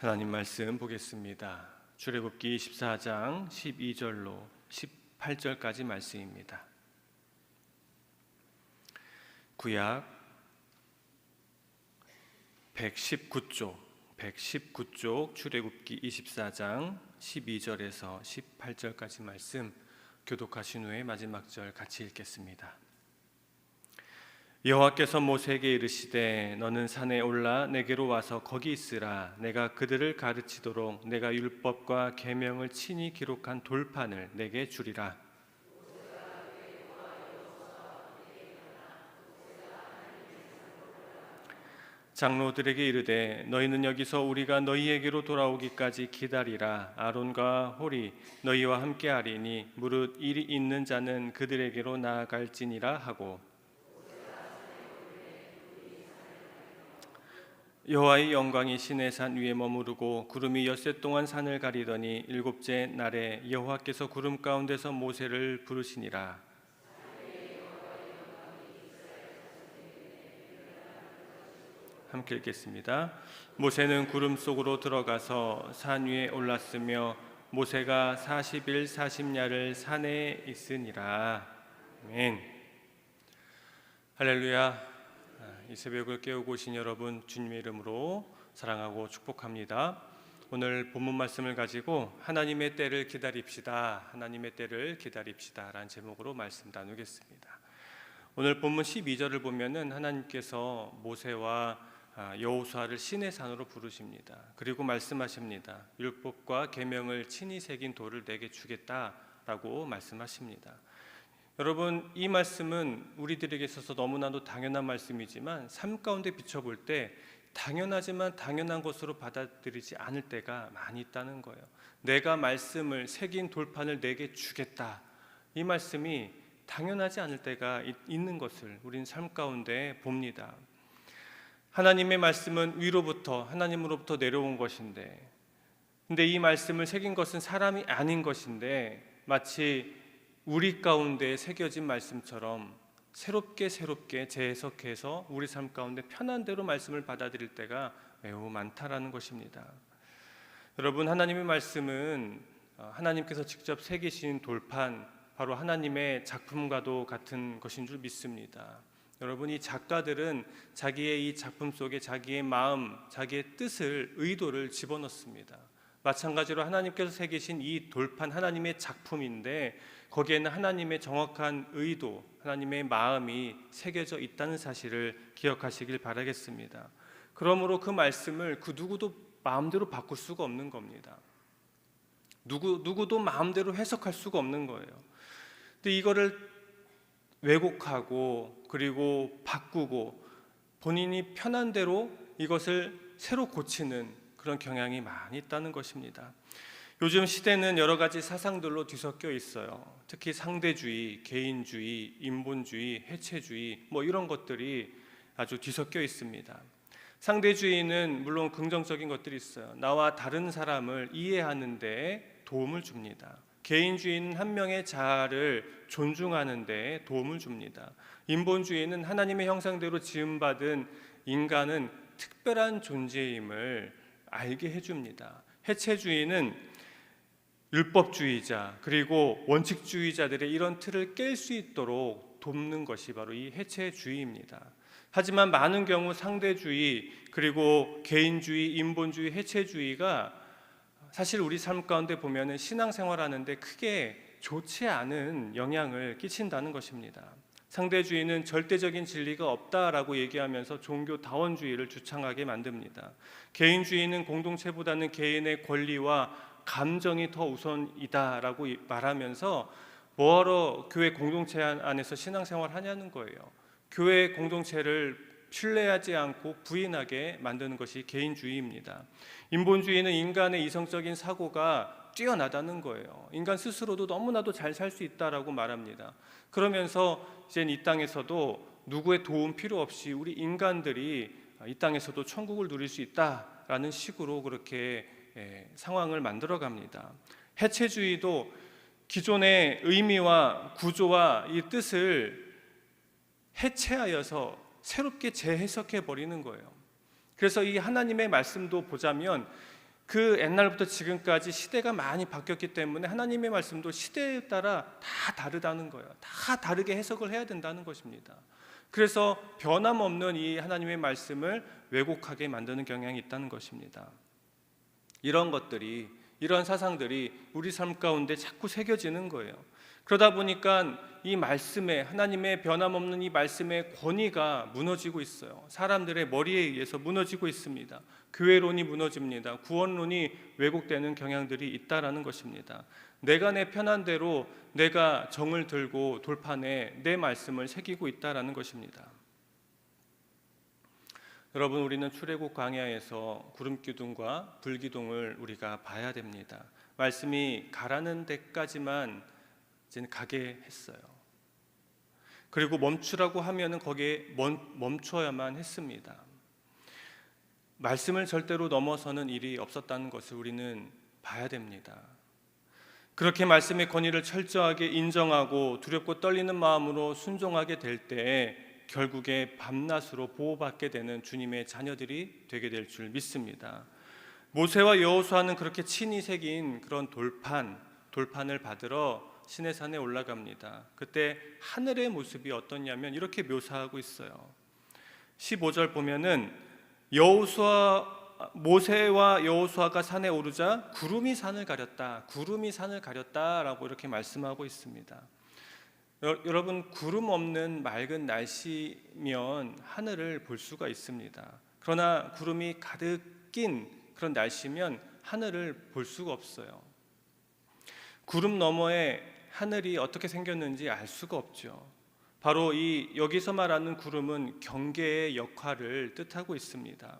하나님 말씀 보겠습니다. 출애굽기 14장 12절로 18절까지 말씀입니다. 구약 119쪽 119쪽 출애굽기 24장 12절에서 18절까지 말씀 교독하신 후에 마지막 절 같이 읽겠습니다. 여호와께서 모세에게 이르시되 너는 산에 올라 내게로 와서 거기 있으라. 내가 그들을 가르치도록 내가 율법과 계명을 친히 기록한 돌판을 내게 주리라. 장로들에게 이르되 너희는 여기서 우리가 너희에게로 돌아오기까지 기다리라. 아론과 홀이 너희와 함께하리니 무릇 일이 있는 자는 그들에게로 나아갈지니라. 하고 여호와의 영광이 시내 산 위에 머무르고 구름이 엿새 동안 산을 가리더니 일곱째 날에 여호와께서 구름 가운데서 모세를 부르시니라 함께 읽겠습니다. 모세는 구름 속으로 들어가서 산 위에 올랐으며 모세가 40일 40야를 산에 있으니라. 아멘. 할렐루야. 이 새벽을 깨우고 오신 여러분 주님의 이름으로 사랑하고 축복합니다. 오늘 본문 말씀을 가지고 하나님의 때를 기다립시다. 하나님의 때를 기다립시다라는 제목으로 말씀 나누겠습니다. 오늘 본문 12절을 보면은 하나님께서 모세와 아, 여호수아를 신의 산으로 부르십니다. 그리고 말씀하십니다. 율법과 계명을 친히 새긴 돌을 내게 주겠다라고 말씀하십니다. 여러분 이 말씀은 우리들에게 있어서 너무나도 당연한 말씀이지만 삶 가운데 비춰볼 때 당연하지만 당연한 것으로 받아들이지 않을 때가 많이 있다는 거예요. 내가 말씀을 새긴 돌판을 내게 주겠다. 이 말씀이 당연하지 않을 때가 있는 것을 우린 삶 가운데 봅니다. 하나님의 말씀은 위로부터 하나님으로부터 내려온 것인데 근데 이 말씀을 새긴 것은 사람이 아닌 것인데 마치 우리 가운데 새겨진 말씀처럼 새롭게 새롭게 재해석해서 우리 삶 가운데 편한 대로 말씀을 받아들일 때가 매우 많다라는 것입니다. 여러분 하나님의 말씀은 어, 하나님께서 직접 새기신 돌판 바로 하나님의 작품과도 같은 것인 줄 믿습니다. 여러분 이 작가들은 자기의 이 작품 속에 자기의 마음, 자기의 뜻을 의도를 집어넣습니다. 마찬가지로 하나님께서 새기신 이 돌판 하나님의 작품인데 거기에는 하나님의 정확한 의도, 하나님의 마음이 새겨져 있다는 사실을 기억하시길 바라겠습니다. 그러므로 그 말씀을 그 누구도 마음대로 바꿀 수가 없는 겁니다. 누구 누구도 마음대로 해석할 수가 없는 거예요. 근데 이거를 왜곡하고 그리고 바꾸고 본인이 편한 대로 이것을 새로 고치는 그런 경향이 많이 있다는 것입니다. 요즘 시대는 여러 가지 사상들로 뒤섞여 있어요. 특히 상대주의, 개인주의, 인본주의, 해체주의 뭐 이런 것들이 아주 뒤섞여 있습니다. 상대주의는 물론 긍정적인 것들이 있어요. 나와 다른 사람을 이해하는 데 도움을 줍니다. 개인주의는 한 명의 자아를 존중하는 데 도움을 줍니다. 인본주의는 하나님의 형상대로 지음받은 인간은 특별한 존재임을 알게 해줍니다. 해체주의는 율법주의자 그리고 원칙주의자들의 이런 틀을 깰 수 있도록 돕는 것이 바로 이 해체주의입니다. 하지만 많은 경우 상대주의 그리고 개인주의, 인본주의, 해체주의가 사실 우리 삶 가운데 보면은 신앙생활하는데 크게 좋지 않은 영향을 끼친다는 것입니다. 상대주의는 절대적인 진리가 없다라고 얘기하면서 종교 다원주의를 주창하게 만듭니다. 개인주의는 공동체보다는 개인의 권리와 감정이 더 우선이다라고 말하면서 뭐하러 교회 공동체 안에서 신앙생활 하냐는 거예요. 교회 공동체를 신뢰하지 않고 부인하게 만드는 것이 개인주의입니다. 인본주의는 인간의 이성적인 사고가 뛰어나다는 거예요. 인간 스스로도 너무나도 잘 살 수 있다라고 말합니다. 그러면서 이제 이 땅에서도 누구의 도움 필요 없이 우리 인간들이 이 땅에서도 천국을 누릴 수 있다라는 식으로 그렇게 예, 상황을 만들어 갑니다. 해체주의도 기존의 의미와 구조와 이 뜻을 해체하여서 새롭게 재해석해 버리는 거예요. 그래서 이 하나님의 말씀도 보자면 그 옛날부터 지금까지 시대가 많이 바뀌었기 때문에 하나님의 말씀도 시대에 따라 다 다르다는 거예요. 다 다르게 해석을 해야 된다는 것입니다. 그래서 변함없는 이 하나님의 말씀을 왜곡하게 만드는 경향이 있다는 것입니다. 이런 것들이 이런 사상들이 우리 삶 가운데 자꾸 새겨지는 거예요. 그러다 보니까 이 말씀에 하나님의 변함없는 이 말씀의 권위가 무너지고 있어요. 사람들의 머리에 의해서 무너지고 있습니다. 교회론이 무너집니다. 구원론이 왜곡되는 경향들이 있다라는 것입니다. 내가 내 편한 대로 내가 정을 들고 돌판에 내 말씀을 새기고 있다라는 것입니다. 여러분 우리는 출애굽 광야에서 구름 기둥과 불 기둥을 우리가 봐야 됩니다. 말씀이 가라는 데까지만 이제 가게 했어요. 그리고 멈추라고 하면은 거기에 멈춰야만 했습니다. 말씀을 절대로 넘어서는 일이 없었다는 것을 우리는 봐야 됩니다. 그렇게 말씀의 권위를 철저하게 인정하고 두렵고 떨리는 마음으로 순종하게 될 때에 결국에 밤낮으로 보호받게 되는 주님의 자녀들이 되게 될 줄 믿습니다. 모세와 여호수아는 그렇게 친히 새긴 그런 돌판, 돌판을 받으러 시내산에 올라갑니다. 그때 하늘의 모습이 어떻냐면 이렇게 묘사하고 있어요. 15절 보면은 여호수아 모세와 여호수아가 산에 오르자 구름이 산을 가렸다. 구름이 산을 가렸다라고 이렇게 말씀하고 있습니다. 여러분 구름 없는 맑은 날씨면 하늘을 볼 수가 있습니다. 그러나 구름이 가득 낀 그런 날씨면 하늘을 볼 수가 없어요. 구름 너머에 하늘이 어떻게 생겼는지 알 수가 없죠. 바로 이 여기서 말하는 구름은 경계의 역할을 뜻하고 있습니다.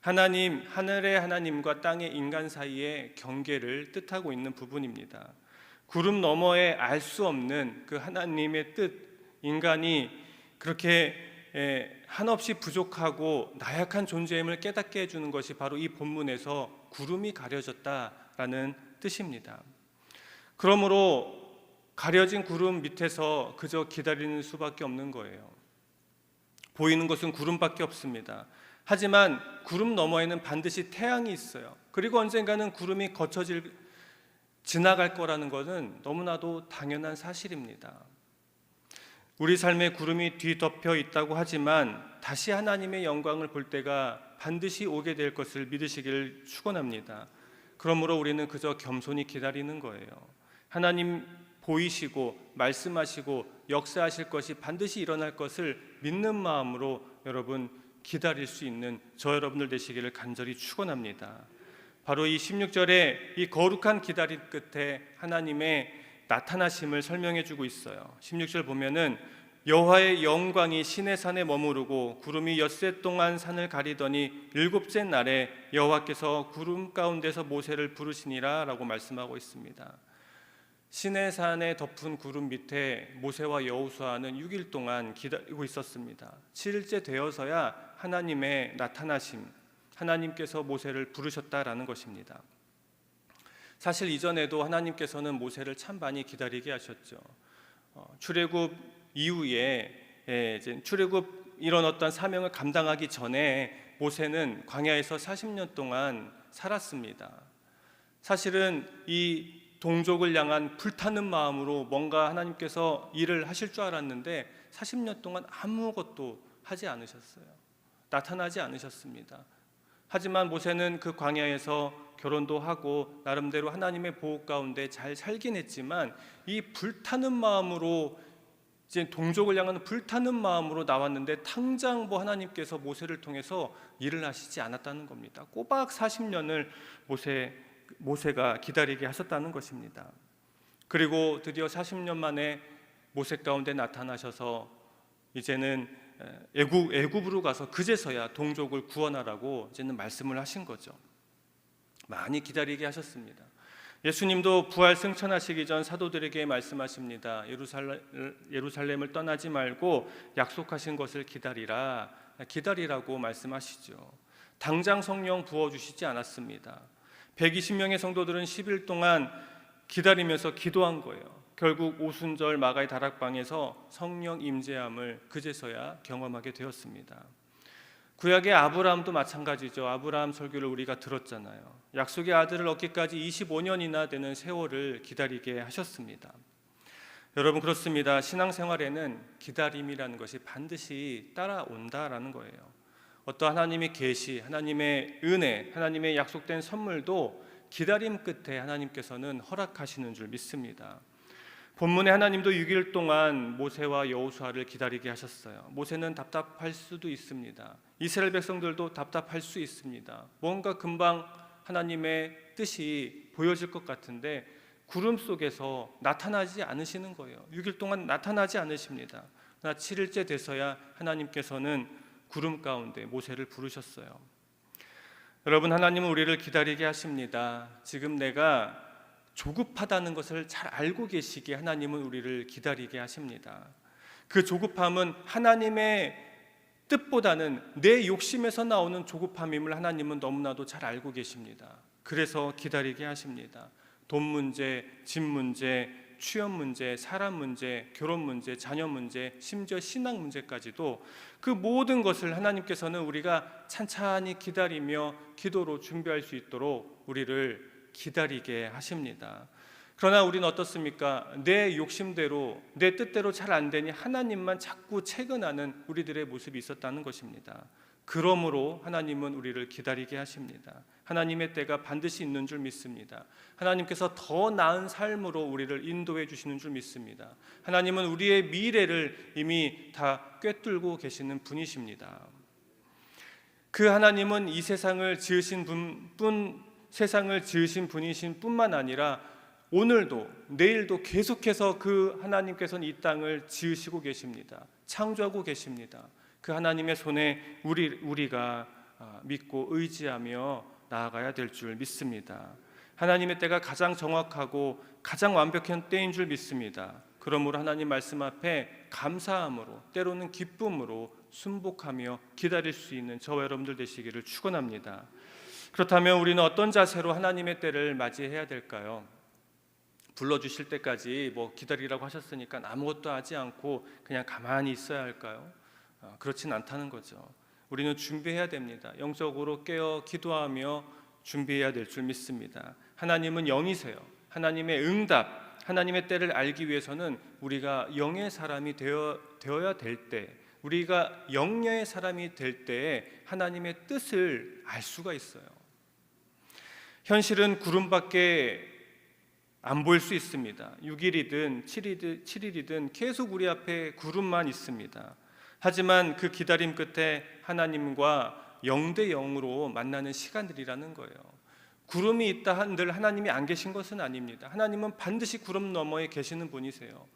하나님 하늘의 하나님과 땅의 인간 사이의 경계를 뜻하고 있는 부분입니다. 구름 너머에 알 수 없는 그 하나님의 뜻 인간이 그렇게 한없이 부족하고 나약한 존재임을 깨닫게 해주는 것이 바로 이 본문에서 구름이 가려졌다라는 뜻입니다. 그러므로 가려진 구름 밑에서 그저 기다리는 수밖에 없는 거예요. 보이는 것은 구름밖에 없습니다. 하지만 구름 너머에는 반드시 태양이 있어요. 그리고 언젠가는 구름이 거쳐질 지나갈 거라는 것은 너무나도 당연한 사실입니다. 우리 삶에 구름이 뒤덮여 있다고 하지만 다시 하나님의 영광을 볼 때가 반드시 오게 될 것을 믿으시기를 축원합니다. 그러므로 우리는 그저 겸손히 기다리는 거예요. 하나님 보이시고 말씀하시고 역사하실 것이 반드시 일어날 것을 믿는 마음으로 여러분 기다릴 수 있는 저 여러분들 되시기를 간절히 축원합니다. 바로 이 16절에 이 거룩한 기다림 끝에 하나님의 나타나심을 설명해 주고 있어요. 16절 보면은 여호와의 영광이 시내 산에 머무르고 구름이 엿새 동안 산을 가리더니 일곱째 날에 여호와께서 구름 가운데서 모세를 부르시니라라고 말씀하고 있습니다. 시내산에 덮은 구름 밑에 모세와 여호수아는 6일 동안 기다리고 있었습니다. 7일째 되어서야 하나님의 나타나심, 하나님께서 모세를 부르셨다라는 것입니다. 사실 이전에도 하나님께서는 모세를 참 많이 기다리게 하셨죠. 어, 출애굽 이후에 예, 출애굽 이런 어떤 사명을 감당하기 전에 모세는 광야에서 40년 동안 살았습니다. 사실은 이 동족을 향한 불타는 마음으로 뭔가 하나님께서 일을 하실 줄 알았는데 40년 동안 아무것도 하지 않으셨어요. 나타나지 않으셨습니다. 하지만 모세는 그 광야에서 결혼도 하고 나름대로 하나님의 보호 가운데 잘 살긴 했지만 이 불타는 마음으로 이제 동족을 향하는 불타는 마음으로 나왔는데 당장 뭐 하나님께서 모세를 통해서 일을 하시지 않았다는 겁니다. 꼬박 40년을 모세 모세가 기다리게 하셨다는 것입니다. 그리고 드디어 40년 만에 모세 가운데 나타나셔서 이제는 애굽 애굽으로 가서 그제서야 동족을 구원하라고 이제는 말씀을 하신 거죠. 많이 기다리게 하셨습니다. 예수님도 부활 승천하시기 전 사도들에게 말씀하십니다. 예루살렘, 예루살렘을 떠나지 말고 약속하신 것을 기다리라. 기다리라고 말씀하시죠. 당장 성령 부어 주시지 않았습니다. 120명의 성도들은 10일 동안 기다리면서 기도한 거예요. 결국 오순절 마가의 다락방에서 성령 임재함을 그제서야 경험하게 되었습니다. 구약의 아브라함도 마찬가지죠. 아브라함 설교를 우리가 들었잖아요. 약속의 아들을 얻기까지 25년이나 되는 세월을 기다리게 하셨습니다. 여러분 그렇습니다. 신앙생활에는 기다림이라는 것이 반드시 따라온다라는 거예요. 어떤 하나님의 계시, 하나님의 은혜, 하나님의 약속된 선물도 기다림 끝에 하나님께서는 허락하시는 줄 믿습니다. 본문에 하나님도 6일 동안 모세와 여호수아를 기다리게 하셨어요. 모세는 답답할 수도 있습니다. 이스라엘 백성들도 답답할 수 있습니다. 뭔가 금방 하나님의 뜻이 보여질 것 같은데 구름 속에서 나타나지 않으시는 거예요. 6일 동안 나타나지 않으십니다. 나 7일째 돼서야 하나님께서는 구름 가운데 모세를 부르셨어요. 여러분 하나님은 우리를 기다리게 하십니다. 지금 내가 조급하다는 것을 잘 알고 계시기에 하나님은 우리를 기다리게 하십니다. 그 조급함은 하나님의 뜻보다는 내 욕심에서 나오는 조급함임을 하나님은 너무나도 잘 알고 계십니다. 그래서 기다리게 하십니다. 돈 문제, 집 문제, 취업 문제, 사람 문제, 결혼 문제, 자녀 문제, 심지어 신앙 문제까지도 그 모든 것을 하나님께서는 우리가 찬찬히 기다리며 기도로 준비할 수 있도록 우리를 기다리게 하십니다. 그러나 우리는 어떻습니까? 내 욕심대로 내 뜻대로 잘 안 되니 하나님만 자꾸 채근하는 우리들의 모습이 있었다는 것입니다. 그러므로 하나님은 우리를 기다리게 하십니다. 하나님의 때가 반드시 있는 줄 믿습니다. 하나님께서 더 나은 삶으로 우리를 인도해 주시는 줄 믿습니다. 하나님은 우리의 미래를 이미 다 꿰뚫고 계시는 분이십니다. 그 하나님은 이 세상을 지으신 분뿐 세상을 지으신 분이신 뿐만 아니라 오늘도 내일도 계속해서 그 하나님께서는 이 땅을 지으시고 계십니다. 창조하고 계십니다. 그 하나님의 손에 우리 우리가 아, 믿고 의지하며 나아가야 될 줄 믿습니다. 하나님의 때가 가장 정확하고 가장 완벽한 때인 줄 믿습니다. 그러므로 하나님 말씀 앞에 감사함으로 때로는 기쁨으로 순복하며 기다릴 수 있는 저와 여러분들 되시기를 축원합니다. 그렇다면 우리는 어떤 자세로 하나님의 때를 맞이해야 될까요? 불러 주실 때까지 뭐 기다리라고 하셨으니까 아무것도 하지 않고 그냥 가만히 있어야 할까요? 아, 그렇진 않다는 거죠. 우리는 준비해야 됩니다. 영적으로 깨어 기도하며 준비해야 될 줄 믿습니다. 하나님은 영이세요. 하나님의 응답, 하나님의 때를 알기 위해서는 우리가 영의 사람이 되어 되어야 될 때, 우리가 영녀의 사람이 될 때에 하나님의 뜻을 알 수가 있어요. 현실은 구름밖에 안 보일 수 있습니다. 6일이든 7일이든, 7일이든 계속 우리 앞에 구름만 있습니다. 하지만 그 기다림 끝에 하나님과 영대 영으로 만나는 시간들이라는 거예요. 구름이 있다 한들 하나님이 안 계신 것은 아닙니다. 하나님은 반드시 구름 너머에 계시는 분이세요.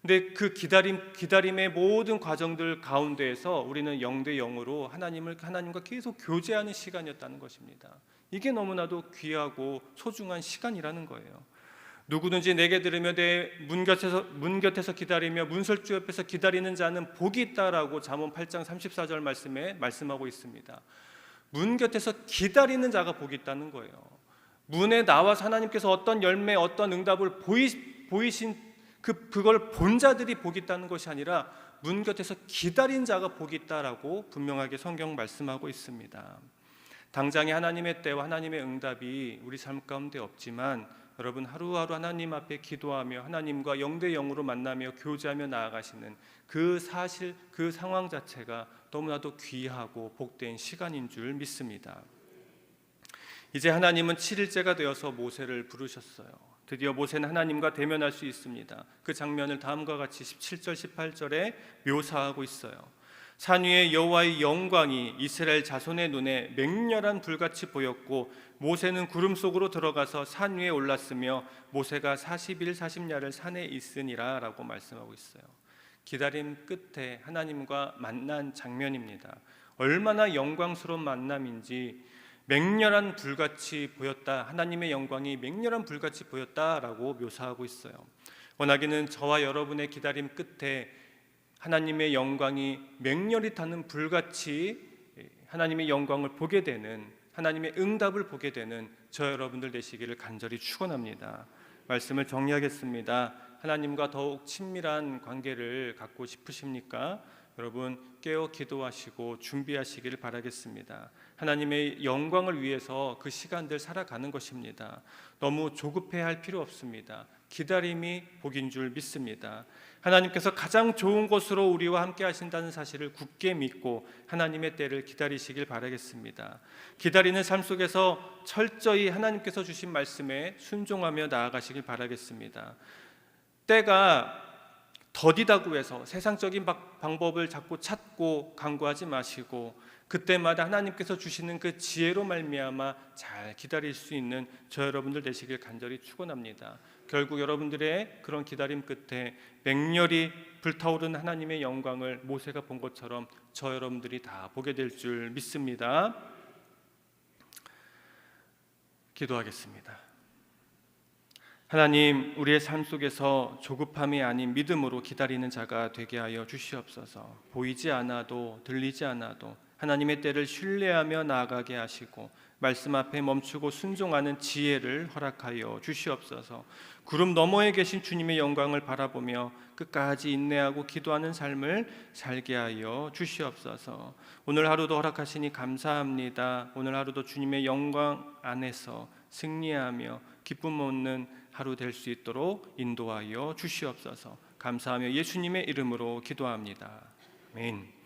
근데 그 기다림 기다림의 모든 과정들 가운데에서 우리는 영대 영으로 하나님을 하나님과 계속 교제하는 시간이었다는 것입니다. 이게 너무나도 귀하고 소중한 시간이라는 거예요. 누구든지 내게 들으며 내 문 곁에서 문 곁에서 기다리며 문설주 옆에서 기다리는 자는 복이 있다라고 잠언 8장 34절 말씀에 말씀하고 있습니다. 문 곁에서 기다리는 자가 복이 있다는 거예요. 문에 나와서 하나님께서 어떤 열매, 어떤 응답을 보이, 보이신 그 그걸 본 자들이 복이 있다는 것이 아니라 문 곁에서 기다린 자가 복이 있다라고 분명하게 성경 말씀하고 있습니다. 당장에 하나님의 때와 하나님의 응답이 우리 삶 가운데 없지만 여러분 하루하루 하나님 앞에 기도하며 하나님과 영대 영으로 만나며 교제하며 나아가시는 그 사실 그 상황 자체가 너무나도 귀하고 복된 시간인 줄 믿습니다. 이제 하나님은 7일째가 되어서 모세를 부르셨어요. 드디어 모세는 하나님과 대면할 수 있습니다. 그 장면을 다음과 같이 17절 18절에 묘사하고 있어요. 산 위에 여호와의 영광이 이스라엘 자손의 눈에 맹렬한 불같이 보였고 모세는 구름 속으로 들어가서 산 위에 올랐으며 모세가 40일 40야를 산에 있으니라라고 말씀하고 있어요. 기다림 끝에 하나님과 만난 장면입니다. 얼마나 영광스러운 만남인지 맹렬한 불같이 보였다. 하나님의 영광이 맹렬한 불같이 보였다라고 묘사하고 있어요. 원하기는 저와 여러분의 기다림 끝에 하나님의 영광이 맹렬히 타는 불같이 하나님의 영광을 보게 되는 하나님의 응답을 보게 되는 저 여러분들 되시기를 간절히 축원합니다. 말씀을 정리하겠습니다. 하나님과 더욱 친밀한 관계를 갖고 싶으십니까? 여러분 깨어 기도하시고 준비하시기를 바라겠습니다. 하나님의 영광을 위해서 그 시간들 살아가는 것입니다. 너무 조급해할 필요 없습니다. 기다림이 복인 줄 믿습니다. 하나님께서 가장 좋은 것으로 우리와 함께 하신다는 사실을 굳게 믿고 하나님의 때를 기다리시길 바라겠습니다. 기다리는 삶 속에서 철저히 하나님께서 주신 말씀에 순종하며 나아가시길 바라겠습니다. 때가 더디다고 해서 세상적인 방- 방법을 자꾸 찾고 강구하지 마시고 그때마다 하나님께서 주시는 그 지혜로 말미암아 잘 기다릴 수 있는 저 여러분들 되시길 간절히 축원합니다. 결국 여러분들의 그런 기다림 끝에 맹렬히 불타오르는 하나님의 영광을 모세가 본 것처럼 저 여러분들이 다 보게 될 줄 믿습니다. 기도하겠습니다. 하나님, 우리의 삶 속에서 조급함이 아닌 믿음으로 기다리는 자가 되게 하여 주시옵소서. 보이지 않아도 들리지 않아도 하나님의 때를 신뢰하며 나아가게 하시고 말씀 앞에 멈추고 순종하는 지혜를 허락하여 주시옵소서. 구름 너머에 계신 주님의 영광을 바라보며 끝까지 인내하고 기도하는 삶을 살게 하여 주시옵소서. 오늘 하루도 허락하시니 감사합니다. 오늘 하루도 주님의 영광 안에서 승리하며 기쁨 얻는 하루 될 수 있도록 인도하여 주시옵소서. 감사하며 예수님의 이름으로 기도합니다. 아멘.